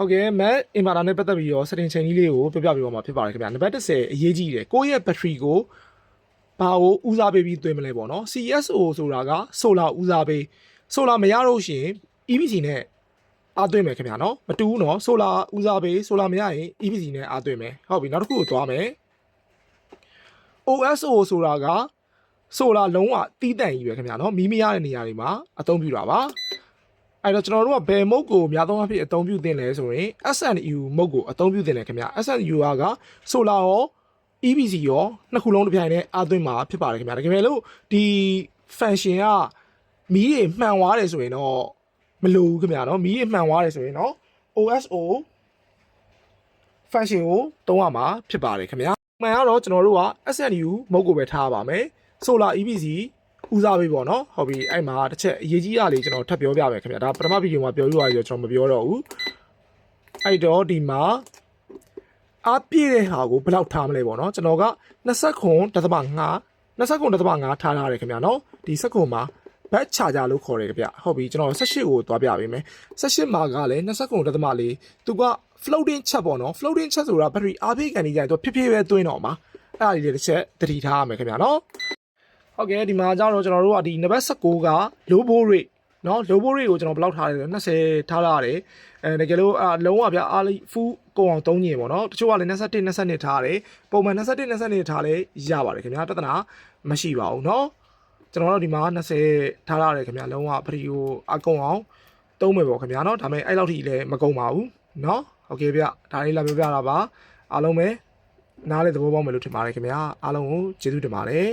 ဟုတ်ကဲ့ Mac inverter နဲ့ပတ်သက်ပြီးတော့ setting ချိန်ကြီးလေးကိုပြပြပေးပါမှာဖြစ်ပါတယ်ခင်ဗျာနံပါတ်30အရေးကြီးတယ်ကိုယ့်ရဲ့ battery ကိုဘာကိုဦးစားပေးပြီးသွင်းမလဲပေါ့နော် CSO ဆိုတာက solar ဦးစားပေး solar မရတော့ရှင် EPC နဲ့အားသွင်းမယ်ခင်ဗျာနော်မတူဘူးနော် solar ဦးစားပေး solar မရရင် EPC နဲ့အားသွင်းမယ်ဟုတ်ပြီနောက်တစ်ခုကိုသွားမယ် OSO ဆိုတာက solar လုံးဝတီးတန့်ကြီးပဲခင်ဗျာနော်မီးမရတဲ့နေရာတွေမှာအသုံးပြုတာပါ အဲ့တော့ကျွန်တော်တို့ကဘယ်မုတ်ကိုများသောအားဖြင့်အသုံးပြုသင့်လဲဆိုရင် SNU မုတ်ကိုအသုံးပြုသင့်တယ်ခင်ဗျ SNU က solar ရော EPC ရောနှစ်ခုလုံးတစ်ပြိုင်တည်းအသွင်းမှာဖြစ်ပါတယ်ခင်ဗျတကယ်လို့ဒီ function ကမီးတွေမှန်သွားတယ်ဆိုရင်တော့မလိုဘူးခင်ဗျနော်မီးတွေမှန်သွားတယ်ဆိုရင်တော့ OSO function ကိုသုံးရမှာဖြစ်ပါတယ်ခင်ဗျမှန်ကတော့ကျွန်တော်တို့က SNU မုတ်ကိုပဲထားပါမယ် solar EPC ဦးစားပေးပေါ့နော်ဟုတ်ပြီအဲ့မှာတစ်ချက်အရေးကြီးတာလေးကျွန်တော်ထပ်ပြောပြမယ်ခင်ဗျဒါပထမဗီဒီယိုမှာပြောပြရဆိုကျွန်တော်မပြောတော့ဘူးအဲ့တော့ဒီမှာအားပြည့်တဲ့ဟာကိုဘယ်လောက်ထားမလဲပေါ့နော်ကျွန်တော်က20ခွန်ဒသမ5 20ခွန်ဒသမ5ထားထားတယ်ခင်ဗျနော်ဒီစက်ခွန်မှာဘတ်ချာကြလို့ခေါ်တယ်ခင်ဗျဟုတ်ပြီကျွန်တော်18ကိုသွားပြပေးမယ်18မှာကလည်း20ခွန်ဒသမ4သူက floating ချက်ပေါ့နော် floating ချက်ဆိုတာ battery အားပေးကန်နေကြရင်သူဖြည်းဖြည်းပဲသွင်းတော့မှာအဲ့ဒါလေးတွေတစ်ချက်သတိထားရမယ်ခင်ဗျနော် ဟုတ်ကဲ့ဒီမှာကျတော့ကျွန်တော်တို့ကဒီနံပါတ်16ကလိုဘိုရိနော်လိုဘိုရိကိုကျွန်တော်ဘယ်လောက်ထားလဲဆိုတော့20ထားလာရတယ်အဲတကယ်လို့အလုံးဝဗျာအာလီဖူးကိုအောင်သုံးညင်ပေါ့နော်တချို့ကလည်း21 22ထားတယ်ပုံမှန်21 22ထားလဲရပါတယ်ခင်ဗျာပြဿနာမရှိပါဘူးနော်ကျွန်တော်တို့ဒီမှာ20ထားလာရတယ်ခင်ဗျာလုံးဝပရီကိုအကုန်အောင်သုံးမယ်ပေါ့ခင်ဗျာနော်ဒါပေမဲ့အဲ့လောက်ထိလည်းမကုန်ပါဘူးနော်ဟုတ်ကဲ့ဗျဒါလေးလာပြောပြတာပါအားလုံးပဲနားလေသဘောပေါက်မယ်လို့ထင်ပါတယ်ခင်ဗျာအားလုံးကိုကျေးဇူးတင်ပါတယ်